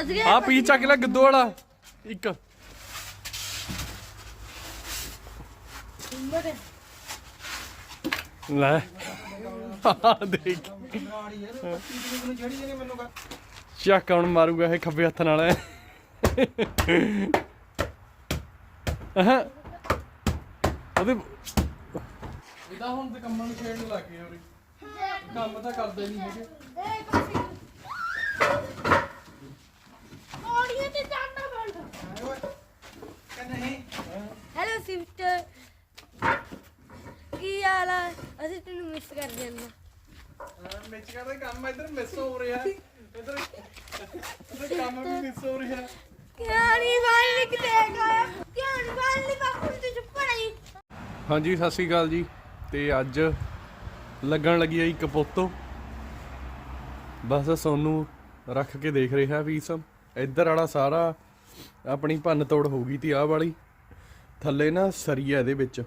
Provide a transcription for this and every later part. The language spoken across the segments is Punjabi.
ਫਸ ਗਿਆ ਆ ਪੀ ਚੱਕ ਲੈ ਗਿੱਦੋ ਵਾਲਾ। ਇੱਕ। ਲੈ। ਦੇਖ। ਚੱਕ ਹੁਣ ਮਾਰੂਗਾ ਇਹ ਖੱਬੇ ਹੱਥ ਨਾਲ। ਅਹਾਂ। ਉਹਦੇ ਇਹਦਾ ਹੁਣ ਤੇ ਕੰਮਾਂ ਨੂੰ ਛੇੜਨ ਲੱਗ ਗਏ ਉਰੇ। ਕੰਮ ਤਾਂ ਕਰਦੇ ਨਹੀਂ ਹੈਗੇ। ਹੈਲੋ ਸਿਸਟਰ ਕੀ ਹਾਲ ਆ? ਅਸੀਂ ਤੈਨੂੰ ਮਿਸ ਕਰਦੇ ਹਾਂ। ਮਿਚ ਕਰਦੇ ਕੰਮ ਇੱਧਰ ਮਿਸ ਹੋ ਰਿਹਾ। ਇੱਧਰ ਇੱਧਰ ਕੰਮ ਵੀ ਮਿਸ ਹੋ ਰਿਹਾ। ਕਿਆਣੀ ਵਾਲ ਨਿਕਲੇਗਾ ਕਿਆਣੀ ਵਾਲ ਨਹੀਂ ਬਾਪੂ ਤੇ ਚੁੱਪ ਨਹੀਂ ਹਾਂਜੀ ਸਤਿ ਸ਼੍ਰੀ ਅਕਾਲ ਜੀ। ਤੇ ਅੱਜ ਲੱਗਣ ਲੱਗੀ ਆ ਇੱਕ ਪੋਤੋ ਬਸ ਸੋਨੂੰ ਰੱਖ ਕੇ ਦੇਖ ਰਿਹਾ ਵੀ ਸਮ ਇੱਧਰ ਵਾਲਾ ਸਾਰਾ ਆਪਣੀ ਭੰਨ ਤੋੜ ਹੋ ਗਈ ਤੀ ਆਹ ਵਾਲੀ। ਥੱਲੇ ਨਾ ਸਰੀਆ ਇਹਦੇ ਵਿੱਚ।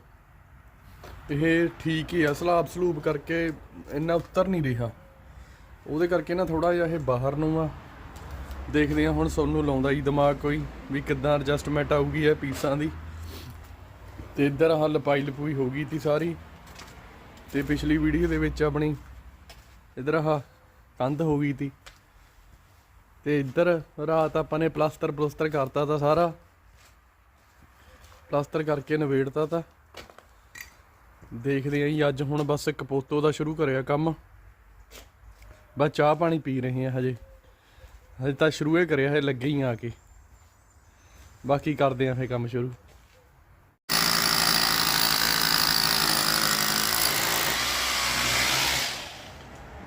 ਇਹ ਠੀਕ ਹੀ ਆ, ਸਲਾਬ ਸਲੂਬ ਕਰਕੇ ਇੰਨਾ ਉੱਤਰ ਨਹੀਂ ਰਿਹਾ। ਉਹਦੇ ਕਰਕੇ ਨਾ ਥੋੜਾ ਜਿਹਾ ਇਹ ਬਾਹਰ ਨੂੰ ਆ। ਦੇਖਦੇ ਆ ਹੁਣ ਸੋਨੂੰ ਲਾਉਂਦਾ ਹੀ ਦਿਮਾਗ ਕੋਈ ਵੀ ਕਿੱਦਾਂ ਐਡਜਸਟਮੈਂਟ ਆਊਗੀ ਇਹ ਪੀਸਾਂ ਦੀ। ਤੇ ਇੱਧਰ ਆਹ ਲਪਾਈ ਲਪੂਈ ਹੋ ਗਈ ਤੀ ਸਾਰੀ। ਤੇ ਪਿਛਲੀ ਵੀਡੀਓ ਦੇ ਵਿੱਚ ਆਪਣੀ ਇੱਧਰ ਆਹ ਕੰਧ ਹੋ ਗਈ ਤੀ। ਤੇ ਇੱਧਰ ਰਾਤ ਆਪਾਂ ਨੇ ਪਲਾਸਟਰ ਪਲਸਟਰ ਕਰਤਾ ਤਾਂ ਸਾਰਾ। ਪਲਾਸਟਰ ਕਰਕੇ ਨਵੇੜਤਾ ਤਾਂ। ਦੇਖਦੇ ਆਂ ਜੀ, ਅੱਜ ਹੁਣ ਬਸ ਕਪੋਤੋ ਦਾ ਸ਼ੁਰੂ ਕਰਿਆ ਕੰਮ। ਬਸ ਚਾਹ ਪਾਣੀ ਪੀ ਰਹੇ ਆ ਹਜੇ। ਹਜੇ ਤਾਂ ਸ਼ੁਰੂ ਹੀ ਕਰਿਆ ਹੈ ਲੱਗੇ ਹੀ ਆ ਕੇ। ਬਾਕੀ ਕਰਦੇ ਆਂ ਫੇ ਕੰਮ ਸ਼ੁਰੂ।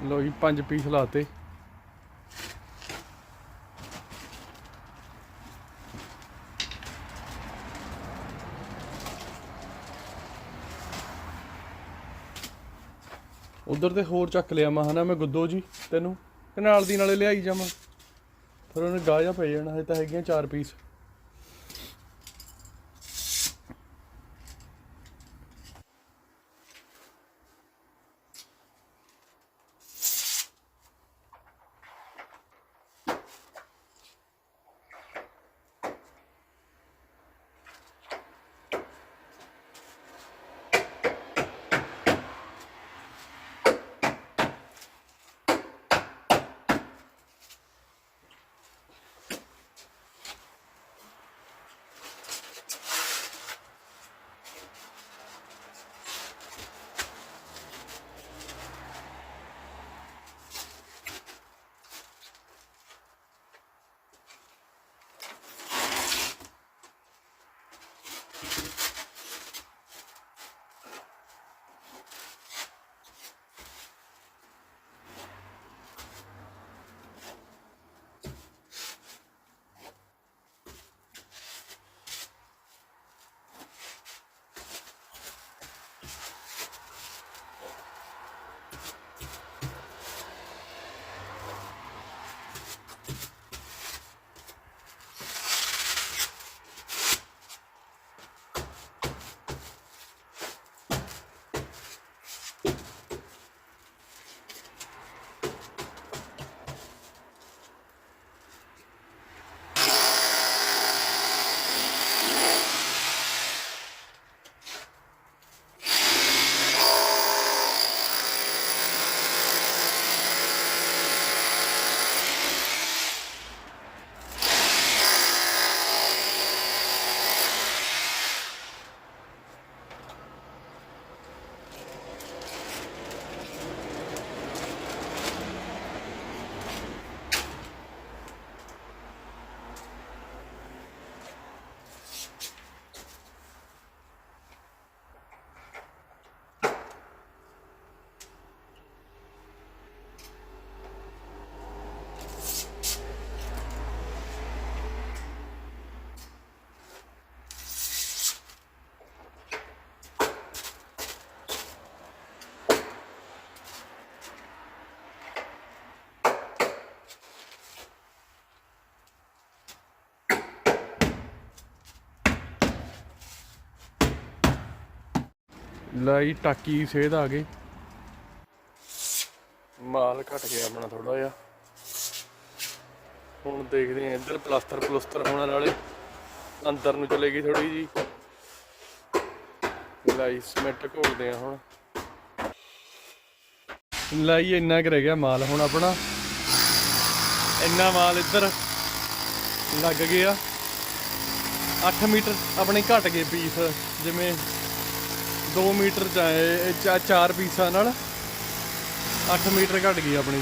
ਲੋ ਜੀ, ਪੰਜ ਪੀਸ ਲਾਤੇ। ਉਧਰ ਤੇ ਹੋਰ ਚੱਕ ਲਿਆ, ਮੈਂ ਹਨਾ ਮੈਂ ਗੁੱਦੋ ਜੀ ਤੈਨੂੰ, ਤੇ ਨਾਲ ਦੀ ਨਾਲੇ ਲਿਆਈ ਜਾਵਾਂ। ਫਿਰ ਉਹਨੇ ਗਾਜਾ ਪੈ ਜਾਣਾ, ਹਜੇ ਤਾਂ ਹੈਗੀਆਂ ਚਾਰ ਪੀਸ ਲਾਈ ਟਾਕੀ ਸੇਧ ਆ ਗਈ। ਮਾਲ ਘਟ ਗਿਆ ਆਪਣਾ ਥੋੜਾ ਜਿਹਾ। ਹੁਣ ਦੇਖਦੇ ਆ ਇੱਧਰ ਪਲਾਸਟਰ ਪਲੂਸਟਰ ਹੋਣ ਵਾਲੇ। ਅੰਦਰ ਨੂੰ ਚਲੇ ਥੋੜੀ ਜੀ ਲਾਈ ਸਮੈਟ ਘੋਲਦੇ ਆ ਹੁਣ। ਲਾਈ ਇੰਨਾ ਕੁ ਰਹਿ ਗਿਆ ਮਾਲ ਹੁਣ ਆਪਣਾ। ਇੰਨਾ ਮਾਲ ਇੱਧਰ ਲੱਗ ਗਿਆ। 8 ਮੀਟਰ ਆਪਣੇ ਘਟ ਗਏ ਪੀਸ, ਜਿਵੇਂ 2 ਮੀਟਰ ਚਾਹੇ 4 ਪੀਸਾਂ ਨਾਲ 8 ਮੀਟਰ ਘਟ ਗਈ ਆਪਣੀ।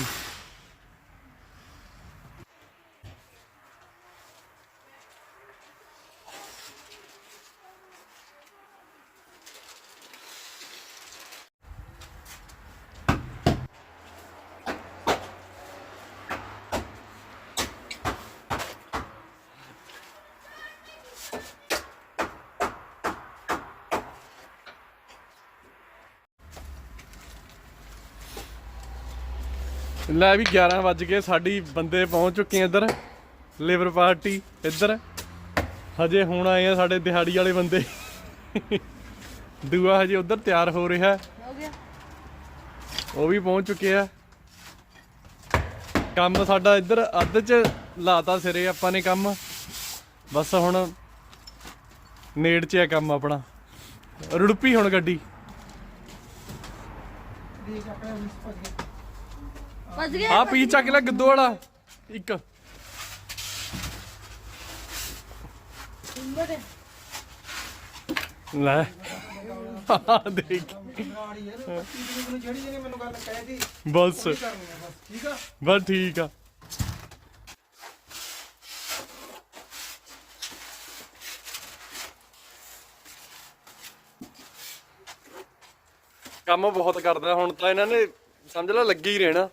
ਲੈ ਵੀ 11 ਵੱਜ ਗਏ ਸਾਡੀ ਬੰਦੇ ਪਹੁੰਚ ਚੁੱਕੇ ਆ ਇੱਧਰ। ਲੇਬਰ ਪਾਰਟੀ ਇੱਧਰ। ਹਜੇ ਹੁਣ ਆਏ ਆ ਸਾਡੇ ਦਿਹਾੜੀ ਵਾਲੇ ਬੰਦੇ। ਦੂਆ ਹਜੇ ਉੱਧਰ ਤਿਆਰ ਹੋ ਰਿਹਾ। ਹੈ। ਹੋ ਉਹ ਵੀ ਪਹੁੰਚ ਚੁੱਕੇ ਆ। ਕੰਮ ਸਾਡਾ ਇੱਧਰ ਅੱਧ ਚ ਲਾਤਾ ਸਿਰੇ ਆਪਾਂ ਨੇ ਕੰਮ। ਬਸ ਹੁਣ ਨੇੜ ਚ ਆ ਕੰਮ ਆਪਣਾ। ਰੁੜਪੀ ਹੁਣ ਗੱਡੀ। ਗਿਆ ਆ ਪੀ ਚੱਕ ਲੈ ਗੱਦੋ ਵਾਲਾ। ਇੱਕ। ਲੈ ਦੇਖ ਗਾੜੀ ਯਾਰ ਪੱਤੀ ਦੀ ਮੈਨੂੰ ਜਿਹੜੀ ਜਿਹਨੇ ਮੈਨੂੰ ਗੱਲ ਕਹਿ ਦੀ ਬਸ। ਕਰਨੀ ਆ ਬਸ ਠੀਕ ਆ। ਬਸ ਠੀਕ ਆ ਕੰਮ ਬਹੁਤ ਕਰਦਾ ਹੁਣ ਤਾਂ ਇਹਨਾਂ ਨੇ ਸਮਝ ਲਾ ਲੱਗੇ ਹੀ ਰਹਿਣਾ।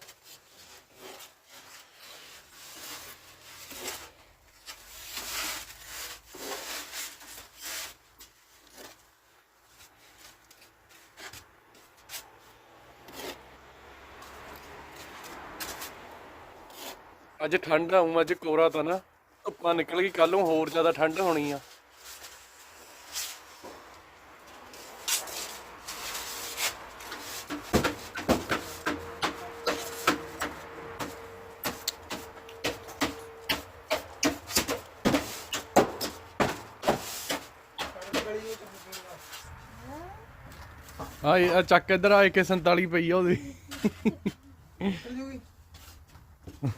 ਅੱਜ ਠੰਡ ਆਉਂ ਅੱਜ ਕੋਰਾ ਤਾਂ ਨਾ ਧੁੱਪਾਂ ਨਿਕਲ ਗਈ ਕੱਲ ਨੂੰ ਹੋਰ ਜ਼ਿਆਦਾ ਠੰਡ ਹੋਣੀ ਆ। ਆ ਚੱਕ ਇੱਧਰ ਆ ਕੇ 47 ਪਈ ਆ ਉਹਦੀ ਚੱਲ ਜੂਗੀ ਆਇਆ ਆਇਆ ਦੇਖੋ ਦੱਸਣ ਨੂੰ ਆਇਆ ਆਇਆ ਉਰੇ ਆਇਆ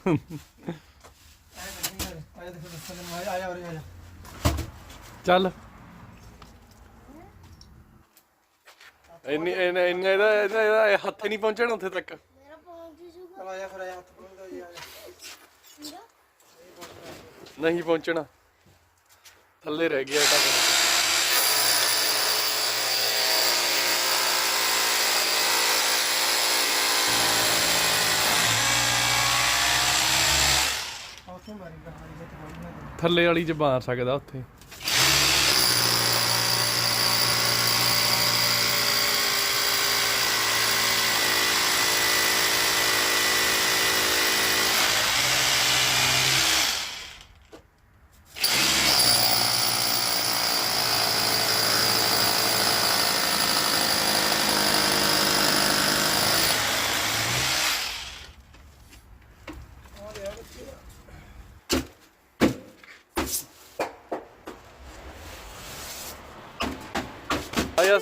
ਚੱਲ। ਇੰਨੀ ਇੰਨਾ ਇੰਨਾ ਇਹਦਾ ਇਹਦਾ ਇਹਦਾ ਇਹ ਹੱਥ ਹੀ ਨਹੀਂ ਪਹੁੰਚਣਾ ਉੱਥੇ ਤੱਕ। ਮੇਰਾ ਪਹੁੰਚ ਜੂਗਾ ਚਲ ਆਇਆ ਫਿਰ ਆਇਆ ਹੱਥ ਪਹੁੰਚਦਾ ਜੀ ਆਇਆ। ਨਹੀਂ ਪਹੁੰਚਣਾ। ਥੱਲੇ ਰਹਿ ਗਿਆ ਇਹ ਤਾਂ ਉੱਥੇ ਮਾਰੀ ਗਾੜੀ ਜਿੱਥੇ ਪਹੁੰਚਣਾ ਥੱਲੇ ਵਾਲੀ ਚ ਮਾਰ ਸਕਦਾ ਉੱਥੇ।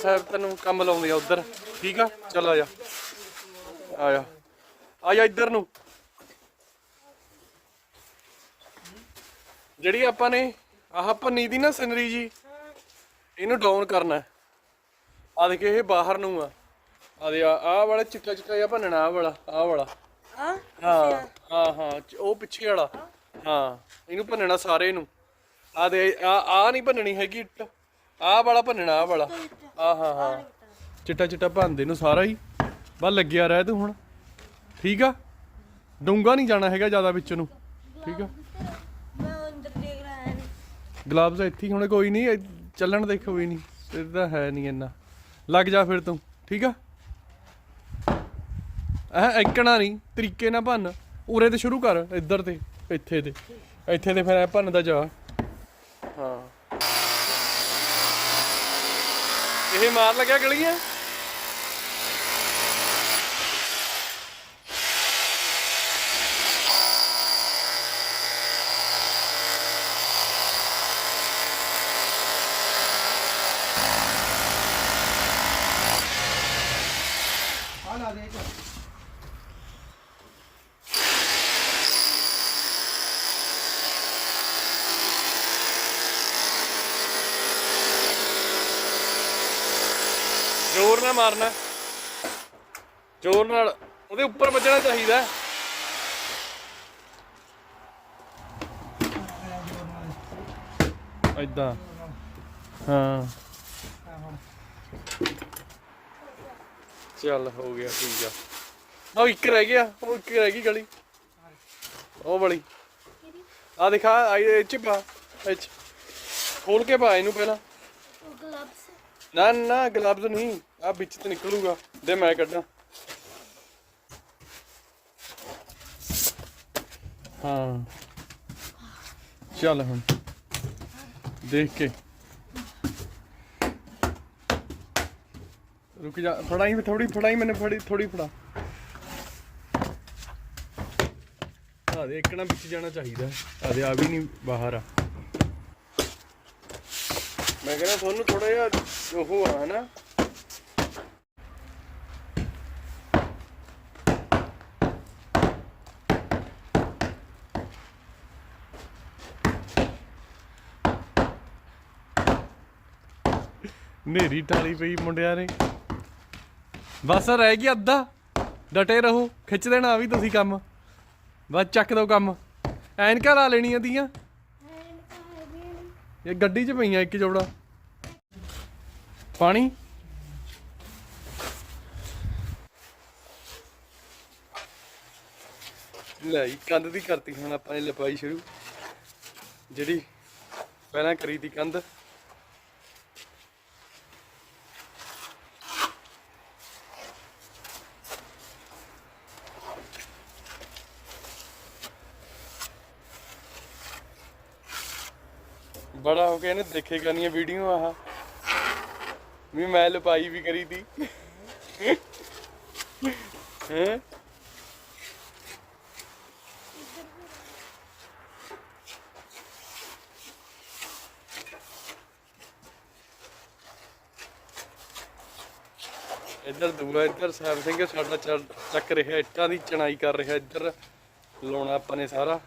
ਸਾਹਿਬ ਤੈਨੂੰ ਕੰਮ ਲਾਉਂਦੇ ਆ ਉਧਰ। ਠੀਕ ਆ? ਚੱਲ ਆ ਜਾ। ਆ ਜਾ। ਆ ਜਾ ਇੱਧਰ ਨੂੰ। ਜਿਹੜੀ ਆਪਾਂ ਨੇ ਆਹ ਪੰਨੀ ਦੀ ਨਾ ਸਿਨਰੀ ਜੀ ਇਹਨੂੰ ਡਾਊਨ ਕਰਨਾ। ਆ ਦੇਖ ਇਹ ਬਾਹਰ ਨੂੰ ਆ। ਆ ਦੇ ਆ ਆਹ ਵਾਲਾ ਚਿੱਟਾ ਚਿੱਟਾ ਜਿਹਾ ਭੰਨਣਾ ਆਹ ਵਾਲਾ ਆਹ ਵਾਲਾ। ਆ? ਹਾਂ ਹਾਂ ਹਾਂ ਉਹ ਪਿੱਛੇ ਵਾਲਾ। ਹਾਂ ਇਹਨੂੰ ਭੰਨਣਾ ਸਾਰੇ ਨੂੰ। ਆ ਦੇ ਆ ਆ ਨਹੀਂ ਭੰਨਣੀ ਹੈਗੀ ਇੱਟ। ਆਹ ਵਾਲਾ ਭੰਨਣਾ, ਆਹ ਵਾਲਾ। ਆ ਹਾਂ ਹਾਂ। ਚਿੱਟਾ ਚਿੱਟਾ ਭੰਨਦੇ ਨੂੰ ਸਾਰਾ ਹੀ। ਬਸ ਲੱਗਿਆ ਰਹਿ ਤੂੰ ਹੁਣ। ਠੀਕ ਆ? ਡੂੰਗਾ ਨਹੀਂ ਜਾਣਾ ਹੈਗਾ ਜ਼ਿਆਦਾ ਵਿੱਚ ਨੂੰ। ਠੀਕ ਆ? ਮੈਂ ਅੰਦਰ ਦੇਖ ਰਿਹਾ ਹੈ ਗਲਾਵਜ਼ ਇੱਥੇ ਹੀ ਕੋਈ ਨਹੀਂ ਚੱਲਣ ਦੇ, ਕੋਈ ਨਹੀਂ। ਤਾਂ ਹੈ ਨਹੀਂ ਇੰਨਾ। ਲੱਗ ਜਾ ਫਿਰ ਤੂੰ। ਠੀਕ ਆ? ਇਹ ਐਕਣਾ ਨਹੀਂ, ਤਰੀਕੇ ਨਾਲ ਭੰਨ। ਉਰੇ ਤੇ ਸ਼ੁਰੂ ਕਰ, ਇੱਧਰ ਤੇ, ਇੱਥੇ ਤੇ। ਇੱਥੇ ਤੇ ਫਿਰ ਐ ਭੰਨ ਜਾ। ਹਾਂ। ਇਹ ਮਾਰ ਲੱਗਿਆ ਗਲੀਆਂ? ਨਾਲ ਮਾਰਨਾ। ਜ਼ੋਰ ਨਾਲ ਉਹਦੇ ਉੱਪਰ ਵੱਜਣਾ ਚਾਹੀਦਾ। ਏਦਾਂ। ਹਾਂ। ਚੱਲ ਹੋ ਗਿਆ ਠੀਕ ਆ। ਉਹ ਇੱਕ ਰਹਿ ਗਿਆ ਉਹ ਇੱਕ ਰਹਿ ਗਈ ਗਲੀ। ਉਹ ਵਾਲੀ। ਆ ਦਿਖਾ ਇਹ ਚ ਪਾ ਇਹ ਚ। ਖੋਲ ਕੇ ਪਾ ਇਹਨੂੰ ਪਹਿਲਾਂ। ਗਲਵਸ ਨਾ ਨਾ ਗਲਵਜ਼ ਨਹੀਂ। ਆ ਵਿੱਚ ਤੇ ਨਿਕਲੂਗਾ। ਦੇ ਮੈਂ ਕੱਢਾਂ। ਹਾਂ। ਚੱਲ ਹੁਣ। ਦੇਖ ਕੇ। ਰੁਕ ਜਾ, ਫੜਾਈ ਥੋੜੀ ਫੜਾਈ ਮੈਨੂੰ ਫੜੀ ਥੋੜੀ ਫੜਾ। ਆ ਦੇ ਇੱਕਣਾ ਵਿੱਚ ਜਾਣਾ ਚਾਹੀਦਾ। ਆ ਦੇ, ਆ ਵੀ ਨਹੀਂ ਬਾਹਰ ਆ। ਮੈਂ ਕਹਿੰਦਾ ਤੁਹਾਨੂੰ ਥੋੜਾ ਜਿਹਾ ਉਹ ਆ, ਹਨਾ? ਨੇਰੀ ਟਾਲੀ ਪਈ ਮੁੰਡਿਆਂ ਨੇ। ਬਸ ਰਹਿ ਗਿਆ ਅੱਧਾ। ਡਟੇ ਰਹੋ, ਖਿੱਚ ਦੇਣਾ ਵੀ ਤੁਸੀਂ ਕੰਮ। ਬਸ ਚੱਕ ਦੋ ਕੰਮ। ਐਨਕਾਂ ਲਾ ਲੈਣੀਆਂ ਦੀਆਂ ਇਹ ਗੱਡੀ 'ਚ ਪਈਆਂ ਇੱਕ ਜੋੜਾ। ਪਾਣੀ? ਲੈ ਜੀ, ਕੰਧ ਦੀ ਕਰਤੀ ਹੁਣ ਆਪਾਂ ਨੇ ਲਪਾਈ ਸ਼ੁਰੂ। ਜਿਹੜੀ ਪਹਿਲਾਂ ਕਰੀ ਦੀ ਕੰਧ। ਬੜਾ ਹੋ ਕੇ ਇਹਨੇ ਦੇਖੇਗਾ ਨਹੀਂ ਵੀਡੀਓ ਆਹ। ਵੀ ਮੈਂ ਲਪਾਈ ਵੀ ਕਰੀ ਤੀ ਹੈ? ਇੱਧਰ ਦੂਆ ਇੱਧਰ ਸਾਹਿਬ ਸਿੰਘ, ਸਾਡਾ ਚੱਲ- ਚੱਕ ਰਿਹਾ, ਇੱਟਾਂ ਦੀ ਚਣਾਈ ਕਰ ਰਿਹਾ, ਇੱਧਰ ਲਾਉਣਾ ਆਪਾਂ ਨੇ ਸਾਰਾ।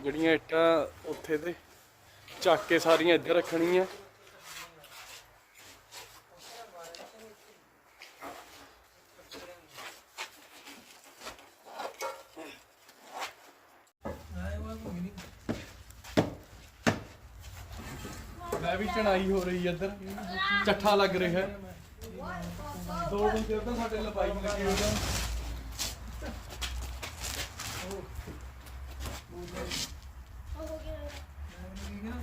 ਜਿਹੜੀਆਂ ਇੱਟਾਂ ਉੱਥੇ ਤੇ ਚੱਕ ਕੇ ਸਾਰੀਆਂ ਇੱਧਰ ਰੱਖਣੀਆਂ। ਮੈਂ ਵੀ ਚਣਾਈ ਹੋ ਰਹੀ ਹੈ ਇੱਧਰ। ਚੱਠਾ ਲੱਗ ਰਿਹਾ। ਹੈ ਦੋ ਬੰਦੇ ਉੱਧਰ ਸਾਡੇ ਲਪਾਈ ਲੱਗੇ ਹੋਏ ਆ ਹੋ ਗਿਆ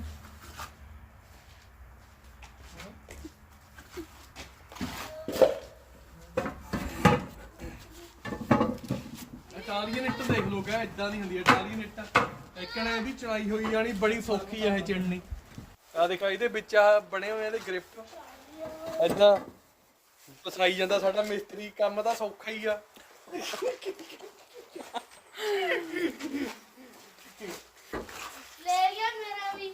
ਇਟਾਲੀਅਨ ਇੱਟ ਦੇਖ ਲੋ ਇਦਾਂ ਦੀ ਹੁੰਦੀ ਹੈ ਇਟਾਲੀਅਨ ਇੱਟ ਇੱਕਣੇ ਇਹਦੀ ਚੜਾਈ ਹੋਈ ਜਾਣੀ ਬੜੀ ਸੌਖੀ ਆ ਇਹ ਚਿਣਨੀ ਆ ਦੇਖੋ ਇਹਦੇ ਵਿੱਚ ਆ ਬਣੇ ਹੋਏ ਇਹਦੇ ਗ੍ਰਿਪ। ਇਦਾਂ ਪਸਾਈ ਜਾਂਦਾ ਸਾਡਾ ਮਿਸਤਰੀ ਕੰਮ ਤਾਂ ਸੌਖਾ ਹੀ ਆ। ਲੈ ਗਿਆ ਮੇਰਾ ਵੀ।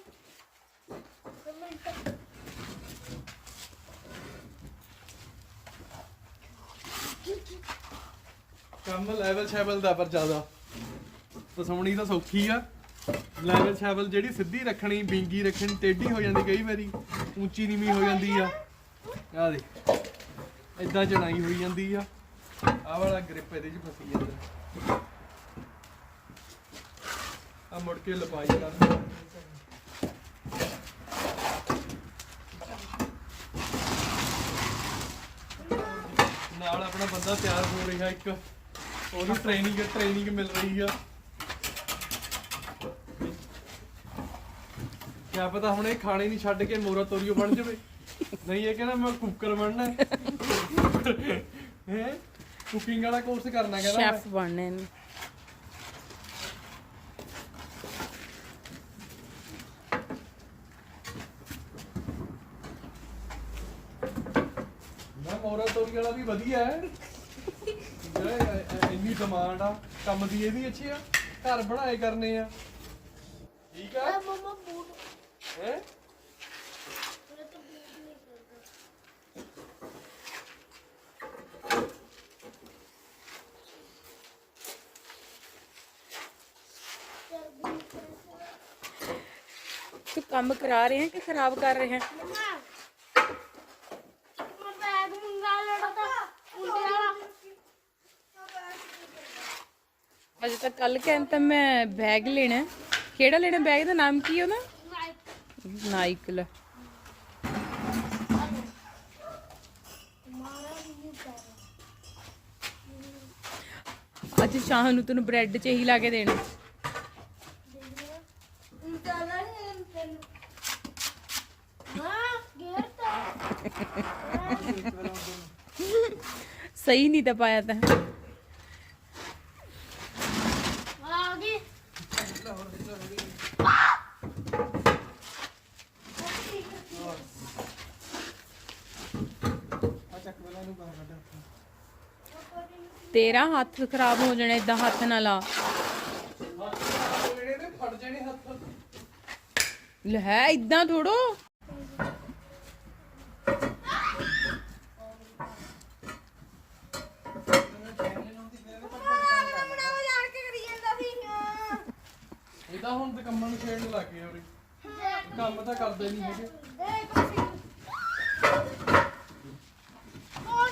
ਇੱਕ ਮਿੰਟ। ਕੰਮ ਲੈਵਲ ਸ਼ੈਵਲ ਦਾ ਪਰ ਜ਼ਿਆਦਾ। ਪਸਾਉਣੀ ਤਾਂ ਸੌਖੀ ਆ। ਲੈਵਲ ਸ਼ੈਵਲ ਜਿਹੜੀ ਸਿੱਧੀ ਰੱਖਣੀ, ਬਿੰਗੀ ਰੱਖਣੀ, ਟੇਢੀ ਹੋ ਜਾਂਦੀ ਕਈ ਵਾਰੀ। ਉੱਚੀ ਨੀਵੀਂ ਹੋ ਜਾਂਦੀ ਆ। ਆ ਦੇ ਇਦਾਂ ਚੜਾਈ ਹੋਈ ਜਾਂਦੀ ਆ। ਆਹ ਵਾਲਾ ਗ੍ਰਿਪ ਇਹਦੇ 'ਚ ਫਸੀ ਜਾਂਦਾ। ਆ ਮੁੜ ਕੇ ਲਪਾਈ ਕਰ। ਨਾਲ ਆਪਣਾ ਬੰਦਾ ਤਿਆਰ ਹੋ ਰਿਹਾ ਇੱਕ। ਉਹਨੂੰ ਟ੍ਰੇਨਿੰਗ ਟ੍ਰੇਨਿੰਗ ਮਿਲ ਰਹੀ ਆ। ਕਿਆ ਪਤਾ ਹੁਣ ਇਹ ਖਾਣੇ ਨਹੀਂ ਛੱਡ ਕੇ ਮੋਰਾ ਤੋਰੀਓ ਬਣ ਜਾਵੇ। ਨਹੀਂ ਇਹ ਕਹਿੰਦਾ ਮੈਂ ਕੁੱਕਰ ਬਣਨਾ। ਹੈ? ਕੁਕਿੰਗ ਵਾਲਾ ਕੋਰਸ ਕਰਨਾ ਕਹਿੰਦਾ ਸ਼ੈਫ ਬਣਨੇ ਨੇ ਮੈਂ ਮੋਰਾ ਤੋਰੀ ਵਾਲਾ ਵੀ ਵਧੀਆ ਹੈ। ਜਿਹੜਾ ਇਹ- ਇਹ- ਇੰਨੀ ਡਿਮਾਂਡ ਆ ਕੰਮ ਦੀ ਇਹਦੀ ਅੱਛੀ ਆ। ਘਰ ਬਣਾਏ ਕਰਨੇ ਆ। ਠੀਕ ਆ? ਆ ਮਮਾ Hı? ਤੂੰ ਕੰਮ ਕਰਾ ਰਹੇ ਹੈ ਕਿ ਖਰਾਬ ਕਰ ਰਹੇ? ਹੈ ਅਜੇ ਤਾਂ ਕੱਲ ਕਹਿੰਦਾ ਮੈਂ ਬੈਗ ਲੈਣਾ ਕਿਹੜਾ ਲੈਣਾ ਬੈਗ ਦਾ ਨਾਮ ਕੀ ਹੈ ਉਹਦਾ? ਨਾਈਕਲ। ਲੈ ਅੱਜ ਸ਼ਾਮ ਨੂੰ ਤੈਨੂੰ ਬ੍ਰੈਡ ਚ ਹੀ ਲਾ ਕੇ ਦੇਣਾ। ਸਹੀ ਨਹੀਂ ਤਾਂ ਪਾਇਆ ਤਾਂ। ਆ ਗਈ ਆ ਚੱਕ ਪਹਿਲਾਂ ਨੂੰ ਬਾਹਰ ਕੱਢ ਆਪਾਂ ਤੇਰਾ ਹੱਥ ਖਰਾਬ ਹੋ ਜਾਣਾ ਇਦਾਂ ਹੱਥ ਨਾ ਲਾ। ਮੇਰੇ ਨੇ ਫੜ ਜਾਣੇ ਹੱਥ ਲੈ ਇਦਾਂ ਥੋੜੋ। ਬਣਾ ਜਾਣ ਕੇ ਕਰੀ ਜਾਂਦਾ ਸੀ ਹਾਂ ਇਹਦਾ ਹੁਣ ਤੇ ਕੰਮਾਂ ਨੂੰ ਛੇੜਨ ਲੱਗ ਗਏ ਕੰਮ ਤਾਂ ਕਰਦੇ ਨਹੀਂ ਹੈਗੇ।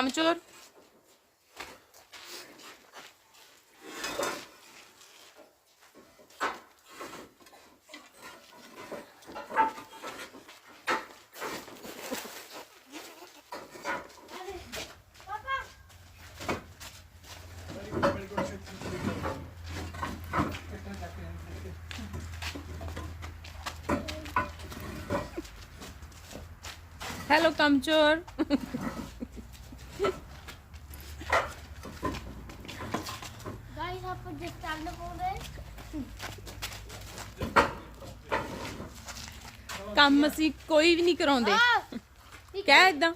কামচোর হ্যালো কামচোর ਕੰਮ ਅਸੀਂ ਕੋਈ ਵੀ ਨਹੀਂ ਕਰਾਉਂਦੇ। ਕਹਿ ਇਦਾਂ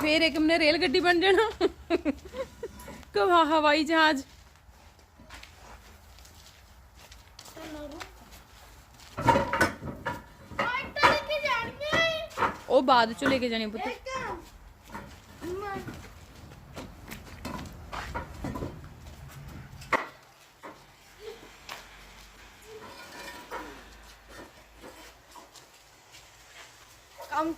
ਫੇਰ ਇੱਕ ਮਨੇ ਰੇਲ ਗੱਡੀ ਬਣ ਜਾਣਾ। ਕਵਾ ਹਵਾਈ ਜਹਾਜ਼। ਉਹ ਬਾਅਦ ਚੋਂ ਲੈ ਕੇ ਜਾਣੀ ਪੁੱਤ। I'm